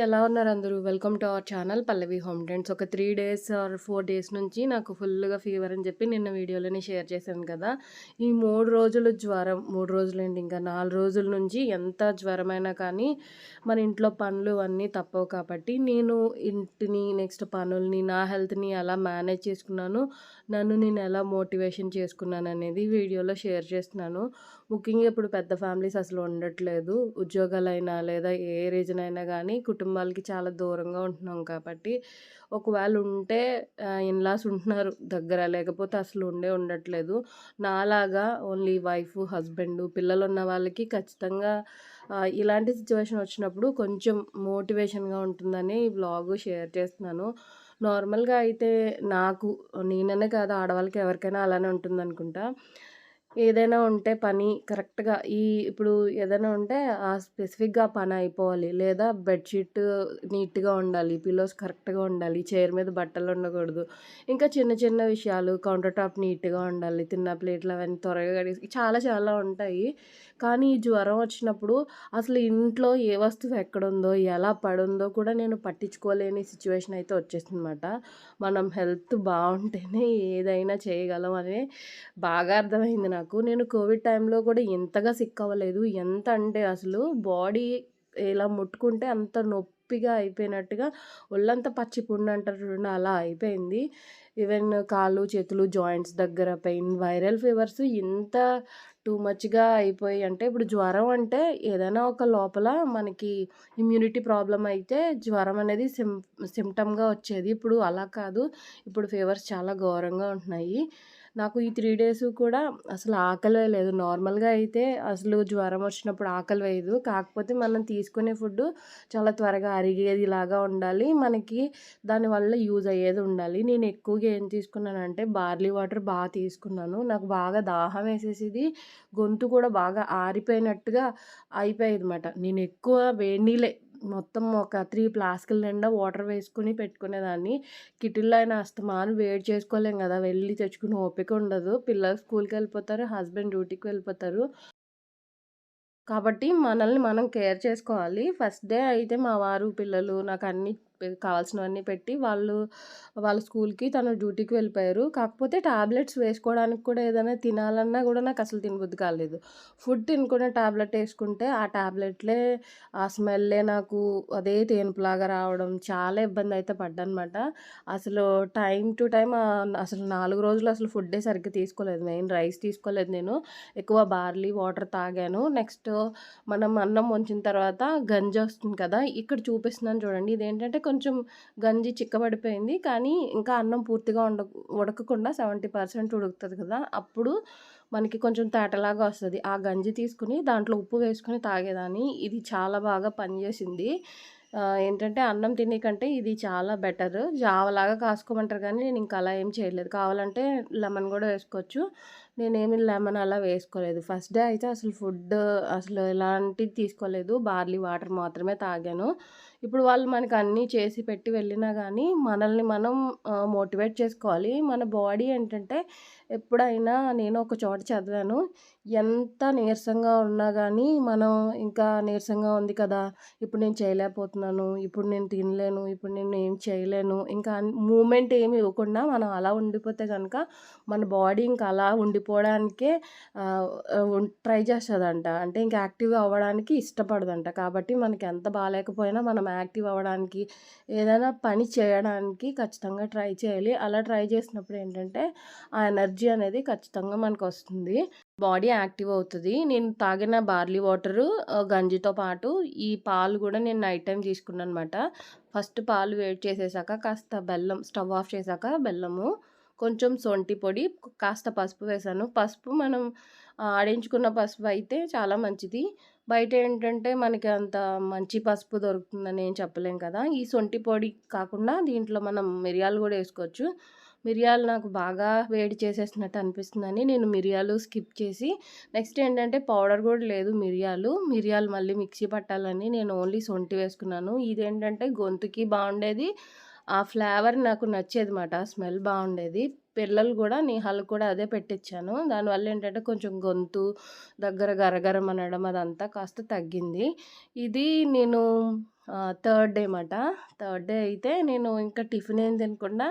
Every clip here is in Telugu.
ఎలా ఉన్నారు అందరూ? Welcome to our channel Pallavi home trends. ఒక three days or four days నుంచి నాకు ఫుల్‌గా ఫీవర్ అని చెప్పి నిన్న వీడియోలోనే షేర్ చేశాను కదా! ఈ మూడు రోజులు జ్వరం 3 రోజులేంటి ఇంకా నాలుగు రోజుల నుంచి ఎంత జ్వరమైనా కానీ మన ఇంట్లో పనులు అన్నీ తప్పవు కాబట్టి నేను ఇంటిని నెక్స్ట్ పనుల్ని నా హెల్త్‌ని ఎలా మేనేజ్ చేసుకున్నాను, నన్ను నేను ఎలా మోటివేషన్ చేసుకున్నాను అనేది వీడియోలో షేర్ చేస్తున్నాను. ముఖ్యంగా ఇప్పుడు పెద్ద ఫ్యామిలీస్ అసలు ఉండట్లేదు. ఉద్యోగాలైనా లేదా ఏ రీజన్ అయినా కానీ కుటుంబ కుటుంబాలకి చాలా దూరంగా ఉంటున్నాం కాబట్టి ఒకవేళ ఉంటే ఇన్‌లాస్ ఉంటున్నారు దగ్గర. లేకపోతే అసలు ఉండే ఉండట్లేదు. నాలాగా ఓన్లీ వైఫు, హస్బెండు, పిల్లలున్న వాళ్ళకి ఖచ్చితంగా ఇలాంటి సిచ్యువేషన్ వచ్చినప్పుడు కొంచెం మోటివేషన్‌గా ఉంటుందని ఈ వ్లాగు షేర్ చేస్తున్నాను. నార్మల్‌గా అయితే నాకు నేననే కాదు ఆడవాళ్ళకి ఎవరికైనా అలానే ఉంటుంది అనుకుంటా ఏదైనా ఉంటే పని కరెక్ట్‌గా ఈ ఇప్పుడు ఏదైనా ఉంటే ఆ స్పెసిఫిక్‌గా పని అయిపోవాలి. లేదా బెడ్‌షీట్ నీట్‌గా ఉండాలి. పిల్లోస్ కరెక్ట్‌గా ఉండాలి. చైర్ మీద బట్టలు ఉండకూడదు. ఇంకా చిన్న చిన్న విషయాలు కౌంటర్ టాప్ నీట్‌గా ఉండాలి. తిన్న ప్లేట్లు అవన్నీ త్వరగా కడిగి చాలా చాలా ఉంటాయి. కానీ ఈ జ్వరం వచ్చినప్పుడు అసలు ఇంట్లో ఏ వస్తువు ఎక్కడుందో, ఎలా పడుందో కూడా నేను పట్టించుకోలేని సిచ్యువేషన్ అయితే వచ్చేసిందనమాట. మనం హెల్త్ బాగుంటేనే ఏదైనా చేయగలం అని బాగా అర్థమైంది నాకు. నాకు నేను కోవిడ్ టైంలో కూడా ఇంతగా సిక్ అవ్వలేదు. ఎంత అంటే అసలు బాడీ ఇలా ముట్టుకుంటే అంత నొప్పిగా అయిపోయినట్టుగా ఒళ్ళంతా పచ్చి పుండు అంటారు చూడండి అలా అయిపోయింది. ఈవెన్ కాళ్ళు, చేతులు జాయింట్స్ దగ్గర పెయిన్ వైరల్ ఫీవర్స్ ఇంత టూ మచ్‌గా అయిపోయి అంటే ఇప్పుడు జ్వరం అంటే ఏదైనా ఒక లోపల మనకి ఇమ్యూనిటీ ప్రాబ్లం అయితే జ్వరం అనేది సిమ్ సిమ్టమ్‌గా వచ్చేది. ఇప్పుడు అలా కాదు. ఇప్పుడు ఫీవర్స్ చాలా ఘోరంగా ఉంటున్నాయి. నాకు ఈ త్రీ డేస్ కూడా అసలు ఆకలి లేదు. నార్మల్‌గా అయితే అసలు జ్వరం వచ్చినప్పుడు ఆకలి వేయదు. కాకపోతే మనం తీసుకునే ఫుడ్ చాలా త్వరగా అరిగేదిలాగా ఉండాలి. మనకి దానివల్ల యూజ్ అయ్యేది ఉండాలి. నేను ఎక్కువగా ఏం తీసుకున్నానంటే బార్లీ వాటర్ బాగా తీసుకున్నాను. నాకు బాగా దాహం వేసేసేది. గొంతు కూడా బాగా ఆరిపోయినట్టుగా అయిపోయేది అనమాట నేను ఎక్కువ వేడి నీళ్ళే మొత్తం ఒక త్రీ ఫ్లాస్కుల నిండా వాటర్ వేసుకుని పెట్టుకునేదాన్ని. కిటిల్‌లో అయినా అస్తమాను వేడి చేసుకోలేం కదా వెళ్ళి తెచ్చుకుని ఓపిక ఉండదు. పిల్లలు స్కూల్కి వెళ్ళిపోతారు హస్బెండ్ డ్యూటీకి వెళ్ళిపోతారు. కాబట్టి మనల్ని మనం కేర్ చేసుకోవాలి. ఫస్ట్ డే అయితే మా వారు, పిల్లలు నాకు అన్ని కావాల్సినవన్నీ పెట్టి వాళ్ళు వాళ్ళ స్కూల్‌కి తను డ్యూటీకి వెళ్ళిపోయారు. కాకపోతే టాబ్లెట్స్ వేసుకోవడానికి కూడా ఏదైనా తినాలన్నా కూడా నాకు అసలు తినబుద్ధి కాలేదు. ఫుడ్ తినుకునే టాబ్లెట్ వేసుకుంటే ఆ టాబ్లెట్‌లే ఆ స్మెల్లే నాకు అదే తేనుపులాగా రావడం చాలా ఇబ్బంది అయితే పడ్డానమాట. అసలు టైం టు టైం అసలు నాలుగు రోజులు అసలు ఫుడ్డే సరిగ్గా తీసుకోలేదు. మెయిన్ రైస్ తీసుకోలేదు నేను. ఎక్కువ బార్లీ వాటర్ తాగాను. నెక్స్ట్ మనం అన్నం వంచిన తర్వాత గంజి వస్తుంది కదా! ఇక్కడ చూపిస్తున్నాను చూడండి. ఇదేంటంటే కొంచెం గంజి చిక్కబడిపోయింది. కానీ ఇంకా అన్నం పూర్తిగా ఉండ ఉడకకుండా సెవెంటీ పర్సెంట్ ఉడుకుతుంది కదా! అప్పుడు మనకి కొంచెం తేటలాగా వస్తుంది ఆ గంజి తీసుకొని దాంట్లో ఉప్పు వేసుకొని తాగేదాన్ని. ఇది చాలా బాగా పనిచేసింది. ఏంటంటే అన్నం తినే కంటే ఇది చాలా బెటర్. జావలాగా కాసుకోమంటారు కానీ నేను ఇంకా అలా ఏం చేయలేదు. కావాలంటే లెమన్ కూడా వేసుకోవచ్చు. నేనేమి లెమన్ అలా వేసుకోలేదు. ఫస్ట్ డే అయితే అసలు ఫుడ్ అసలు ఎలాంటిది తీసుకోలేదు. బార్లీ వాటర్ మాత్రమే తాగాను. ఇప్పుడు వాళ్ళు మనకు అన్నీ చేసి పెట్టి వెళ్ళినా కానీ మనల్ని మనం మోటివేట్ చేసుకోవాలి. మన బాడీ ఏంటంటే ఎప్పుడైనా నేను ఒక చోట చదివాను. ఎంత నీరసంగా ఉన్నా కానీ మనం ఇంకా నీరసంగా ఉంది కదా! ఇప్పుడు నేను చేయలేకపోతున్నాను. ఇప్పుడు నేను తినలేను. ఇప్పుడు నేను ఏం చేయలేను. ఇంకా మూమెంట్ ఏమి ఇవ్వకుండా మనం అలా ఉండిపోతే కనుక మన బాడీ ఇంకా అలా ఉండిపోవడానికే ట్రై చేస్తుందంట అంటే ఇంకా యాక్టివ్‌గా అవ్వడానికి ఇష్టపడదంట. కాబట్టి మనకి ఎంత బాగాలేకపోయినా మనం యాక్టివ్ అవ్వడానికి ఏదైనా పని చేయడానికి ఖచ్చితంగా ట్రై చేయాలి. అలా ట్రై చేసినప్పుడు ఏంటంటే ఆ ఎనర్జీ అనేది ఖచ్చితంగా మనకు వస్తుంది బాడీ యాక్టివ్ అవుతుంది నేను తాగిన బార్లీ వాటరు గంజితో పాటు ఈ పాలు కూడా నేను నైట్ టైం తీసుకున్నాను అనమాట ఫస్ట్ పాలు వేడి చేసేసాక కాస్త బెల్లం స్టవ్ ఆఫ్ చేశాక బెల్లము, కొంచెం సొంటి పొడి, కాస్త పసుపు వేసాను పసుపు మనం ఆడించుకున్న పసుపు అయితే చాలా మంచిది. బయట ఏంటంటే మనకి అంత మంచి పసుపు దొరుకుతుందని ఏం చెప్పలేం కదా! ఈ సొంటి పొడి కాకుండా దీంట్లో మనం మిరియాలు కూడా వేసుకోవచ్చు మిరియాలు నాకు బాగా వేడి చేసేసినట్టు అనిపిస్తుందని నేను మిరియాలు స్కిప్ చేసి నెక్స్ట్ ఏంటంటే పౌడర్ కూడా లేదు మిరియాలు. మిరియాలు మళ్ళీ మిక్సీ పట్టాలని నేను ఓన్లీ సొంటి వేసుకున్నాను. ఇదేంటంటే గొంతుకి బాగుండేది ఆ ఫ్లేవర్ నాకు నచ్చేది మాట స్మెల్ బాగుండేది పిల్లలు కూడా నిహాల్‌కి కూడా అదే పెట్టిచ్చాను. దానివల్ల ఏంటంటే కొంచెం గొంతు దగ్గర గరగరం అనడం అదంతా కాస్త తగ్గింది. ఇది నేను థర్డ్ డే మాట థర్డ్ డే అయితే నేను ఇంకా టిఫిన్ ఏం తినకుండా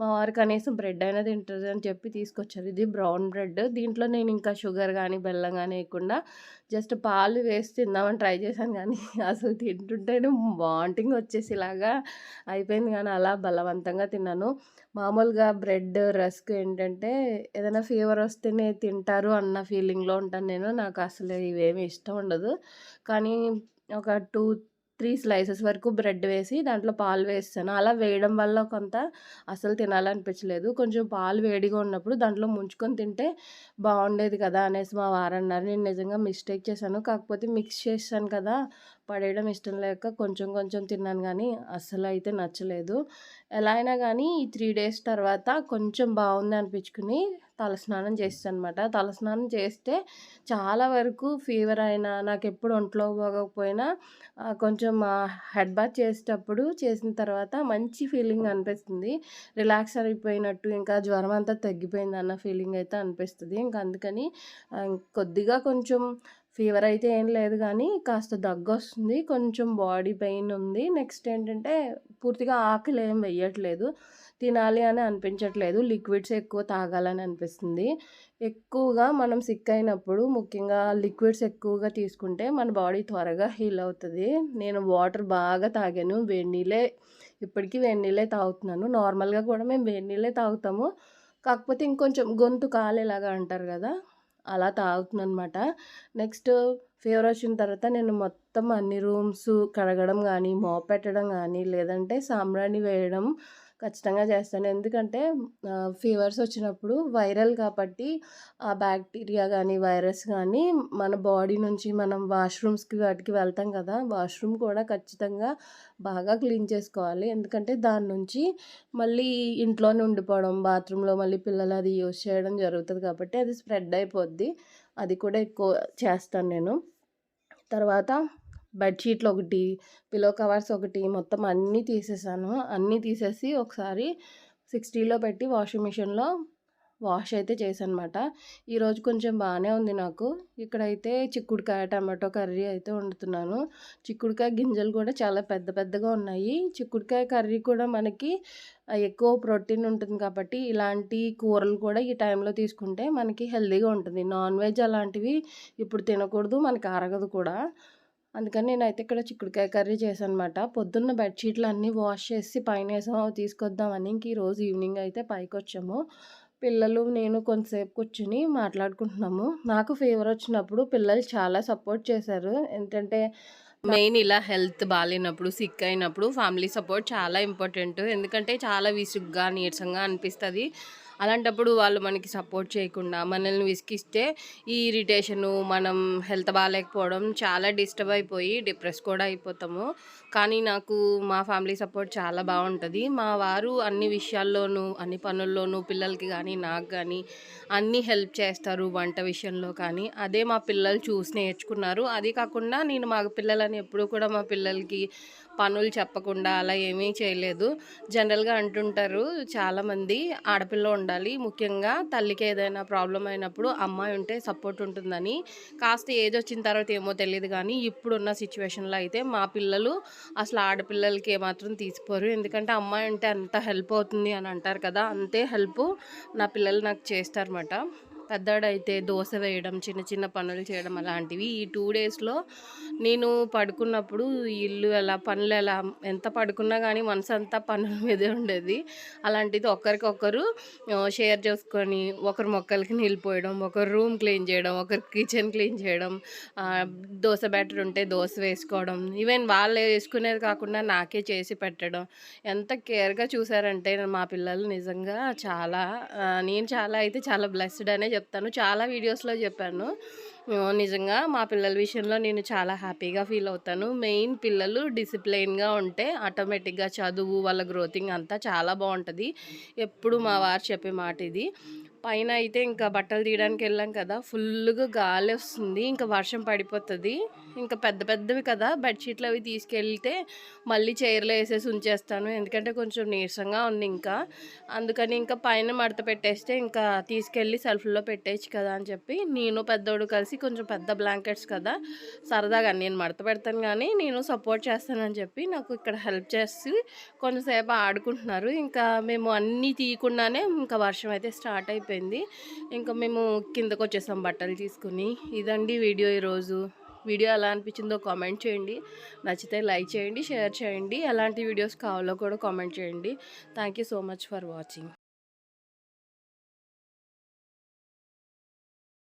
మా వారు కనీసం బ్రెడ్ అయినా తింటుంది అని చెప్పి తీసుకొచ్చారు. ఇది బ్రౌన్ బ్రెడ్. దీంట్లో నేను ఇంకా షుగర్ కానీ బెల్లం కానీ వేయకుండా జస్ట్ పాలు వేసి తిందామని ట్రై చేశాను కానీ అసలు తింటుంటేనే వాంటింగ్ వచ్చేసి ఇలాగా అయిపోయింది కానీ అలా బలవంతంగా తిన్నాను. మామూలుగా బ్రెడ్ రస్క్ ఏంటంటే ఏదైనా ఫీవర్ వస్తేనే తింటారు అన్న ఫీలింగ్లో ఉంటాను నేను. నాకు అసలు ఇవేమి ఇష్టం ఉండదు. కానీ ఒక టూ త్రీ స్లైసెస్ వరకు బ్రెడ్ వేసి దాంట్లో పాలు వేస్తాను. అలా వేయడం వల్ల కొంత అసలు తినాలనిపించలేదు. కొంచెం పాలు వేడిగా ఉన్నప్పుడు దాంట్లో ముంచుకొని తింటే బాగుండేది కదా అనేసి మా వారు అన్నారు నేను నిజంగా మిస్టేక్ చేశాను. కాకపోతే మిక్స్ చేశాను కదా పడేయడం ఇష్టం లేక కొంచెం కొంచెం తిన్నాను కానీ అస్సలు అయితే నచ్చలేదు. ఎలా అయినా కానీ ఈ త్రీ డేస్ తర్వాత కొంచెం బాగుంది అనిపించుకుని తలస్నానం చేస్తాను అనమాట తలస్నానం చేస్తే చాలా వరకు ఫీవర్ అయినా నాకు ఎప్పుడు ఒంట్లో పోకపోయినా కొంచెం హెడ్ బాత్ చేసేటప్పుడు చేసిన తర్వాత మంచి ఫీలింగ్ అనిపిస్తుంది. రిలాక్స్ అయిపోయినట్టు ఇంకా జ్వరం అంతా తగ్గిపోయింది అన్న ఫీలింగ్ అయితే అనిపిస్తుంది. ఇంకా అందుకని కొద్దిగా కొంచెం ఫీవర్ అయితే ఏం లేదు కానీ కాస్త దగ్గు వస్తుంది కొంచెం బాడీ పెయిన్ ఉంది. నెక్స్ట్ ఏంటంటే పూర్తిగా ఆకలి ఏం వెయ్యట్లేదు తినాలి అని అనిపించట్లేదు. లిక్విడ్స్ ఎక్కువ తాగాలని అనిపిస్తుంది. ఎక్కువగా మనం సిక్ అయినప్పుడు ముఖ్యంగా లిక్విడ్స్ ఎక్కువగా తీసుకుంటే మన బాడీ త్వరగా హీల్ అవుతుంది. నేను వాటర్ బాగా తాగాను. వేడి నీళ్ళే ఇప్పటికీ వేడి నీళ్ళే తాగుతున్నాను. నార్మల్గా కూడా మేము వేడి నీళ్ళే తాగుతాము. కాకపోతే ఇంకొంచెం గొంతు కాలేలాగా అంటారు కదా అలా తాగుతుందనమాట. నెక్స్ట్ ఫీవర్ వచ్చిన తర్వాత నేను మొత్తం అన్ని రూమ్స్ కడగడం కానీ మోపెట్టడం కానీ లేదంటే సాంబ్రాణి వేయడం ఖచ్చితంగా చేస్తాను. ఎందుకంటే ఫీవర్స్ వచ్చినప్పుడు వైరల్ కాబట్టి ఆ బ్యాక్టీరియా కానీ వైరస్ కానీ మన బాడీ నుంచి మనం వాష్రూమ్స్కి వాటికి వెళ్తాం కదా వాష్రూమ్ కూడా ఖచ్చితంగా బాగా క్లీన్ చేసుకోవాలి. ఎందుకంటే దాని నుంచి మళ్ళీ ఇంట్లోనే ఉండిపోవడం బాత్రూంలో మళ్ళీ పిల్లలు అది యూజ్ చేయడం జరుగుతుంది కాబట్టి అది స్ప్రెడ్ అయిపోద్ది. అది కూడా ఎక్కువ చేస్తాను నేను. తర్వాత బెడ్షీట్లు ఒకటి పిలో కవర్స్ ఒకటి మొత్తం అన్నీ తీసేసాను. అన్నీ తీసేసి ఒకసారి సిక్స్టీలో పెట్టి వాషింగ్ మిషన్లో వాష్ అయితే చేశానమాట ఈరోజు కొంచెం బాగానే ఉంది నాకు. ఇక్కడైతే చిక్కుడుకాయ టమాటో కర్రీ అయితే వండుతున్నాను. చిక్కుడుకాయ గింజలు కూడా చాలా పెద్ద పెద్దగా ఉన్నాయి. చిక్కుడుకాయ కర్రీ కూడా మనకి ఎక్కువ ప్రోటీన్ ఉంటుంది కాబట్టి ఇలాంటి కూరలు కూడా ఈ టైంలో తీసుకుంటే మనకి హెల్తీగా ఉంటుంది. నాన్ వెజ్ అలాంటివి ఇప్పుడు తినకూడదు మనకి అరగదు కూడా. అందుకని నేనైతే ఇక్కడ చిక్కుడుకాయ కర్రీ చేశాను అనమాట పొద్దున్న బెడ్షీట్లు అన్నీ వాష్ చేసి పైన వేసాం. తీసుకొద్దామని ఇంక ఈరోజు ఈవినింగ్ అయితే పైకి వచ్చాము. పిల్లలు నేను కొంతసేపు కూర్చుని మాట్లాడుకుంటున్నాము. నాకు ఫీవర్ వచ్చినప్పుడు పిల్లలు చాలా సపోర్ట్ చేశారు. ఏంటంటే మెయిన్ ఇలా హెల్త్ బాగాలేనప్పుడు సిక్ అయినప్పుడు ఫ్యామిలీ సపోర్ట్ చాలా ఇంపార్టెంట్ ఎందుకంటే చాలా విసుగ్గా నీరసంగా అనిపిస్తుంది. అలాంటప్పుడు వాళ్ళు మనకి సపోర్ట్ చేయకుండా మనల్ని విసిగిస్తే ఈ ఇరిటేషను మనం హెల్త్ బాగాలేకపోవడం చాలా డిస్టర్బ్ అయిపోయి డిప్రెస్ కూడా అయిపోతాము. కానీ నాకు మా ఫ్యామిలీ సపోర్ట్ చాలా బాగుంటుంది. మా వారు అన్ని విషయాల్లోనూ అన్ని పనుల్లోనూ పిల్లలకి కానీ నాకు కానీ అన్నీ హెల్ప్ చేస్తారు వంట విషయంలో కానీ. అదే మా పిల్లలు చూసి నేర్చుకున్నారు. అది కాకుండా నేను మా పిల్లలని ఎప్పుడూ కూడా మా పిల్లలకి పనులు చెప్పకుండా అలా ఏమీ చేయలేదు. జనరల్గా అంటుంటారు చాలామంది ఆడపిల్ల ఉండాలి. ముఖ్యంగా తల్లికి ఏదైనా ప్రాబ్లం అయినప్పుడు అమ్మాయి ఉంటే సపోర్ట్ ఉంటుందని. కాస్త ఏజ్ వచ్చిన తర్వాత ఏమో తెలియదు కానీ ఇప్పుడున్న సిచ్యువేషన్లో అయితే మా పిల్లలు అసలు ఆడపిల్లలకి ఏమాత్రం తీసిపోరు. ఎందుకంటే అమ్మాయి ఉంటే అంత హెల్ప్ అవుతుంది అని అంటారు కదా అంతే హెల్ప్ నా పిల్లలు నాకు చేస్తారన్నమాట. పెద్దవాడైతే దోశ వేయడం చిన్న చిన్న పనులు చేయడం అలాంటివి. ఈ టూ డేస్లో నేను పడుకున్నప్పుడు ఇల్లు ఎలా పనులు ఎలా ఎంత పడుకున్నా కానీ మనసు అంతా పనుల మీదే ఉండేది. అలాంటిది ఒకరికొకరు షేర్ చేసుకొని ఒకరు మొక్కలకి నీళ్ళు పోయడం ఒకరు రూమ్ క్లీన్ చేయడం ఒకరు కిచెన్ క్లీన్ చేయడం దోశ బ్యాటర్ ఉంటే దోశ వేసుకోవడం. ఈవెన్ వాళ్ళు వేసుకునేది కాకుండా నాకే చేసి పెట్టడం. ఎంత కేర్గా చూసారంటే మా పిల్లలు నిజంగా చాలా నేను చాలా అయితే చాలా బ్లెస్డ్ అనే చెప్తాను చెప్తాను. చాలా వీడియోస్లో చెప్పాను. నిజంగా మా పిల్లల విషయంలో నేను చాలా హ్యాపీగా ఫీల్ అవుతాను. మెయిన్ పిల్లలు డిసిప్లైన్గా ఉంటే ఆటోమేటిక్గా చదువు వాళ్ళ గ్రోతింగ్ అంతా చాలా బాగుంటుంది. ఎప్పుడు మా వారు చెప్పే మాట ఇది పైన అయితే ఇంకా బట్టలు తీయడానికి వెళ్ళాం కదా ఫుల్గా గాలి వస్తుంది ఇంకా వర్షం పడిపోతుంది. ఇంకా పెద్ద పెద్దవి కదా బెడ్షీట్లు అవి తీసుకెళ్తే మళ్ళీ చైర్లో వేసేసి ఉంచేస్తాను. ఎందుకంటే కొంచెం నీరసంగా ఉంది ఇంకా. అందుకని ఇంకా పైన మడత పెట్టేస్తే ఇంకా తీసుకెళ్ళి సెల్ఫ్లో పెట్టేయచ్చు కదా అని చెప్పి నేను పెద్దోడు కలిసి కొంచెం పెద్ద బ్లాంకెట్స్ కదా సరదాగా నేను మడత పెడతాను కానీ నేను సపోర్ట్ చేస్తానని చెప్పి నాకు ఇక్కడ హెల్ప్ చేసి కొంచెంసేపు ఆడుకుంటున్నారు. ఇంకా మేము అన్నీ తీయకుండానే ఇంకా వర్షం అయితే స్టార్ట్ అయిపోయింది. అయిపోయింది. ఇంకా మేము కిందకు వచ్చేసాం బట్టలు తీసుకుని. ఇదండి వీడియో ఈరోజు. వీడియో ఎలా అనిపించిందో కామెంట్ చేయండి. నచ్చితే లైక్ చేయండి షేర్ చేయండి. ఎలాంటి వీడియోస్ కావాలో కూడా కామెంట్ చేయండి. Thank so much for watching.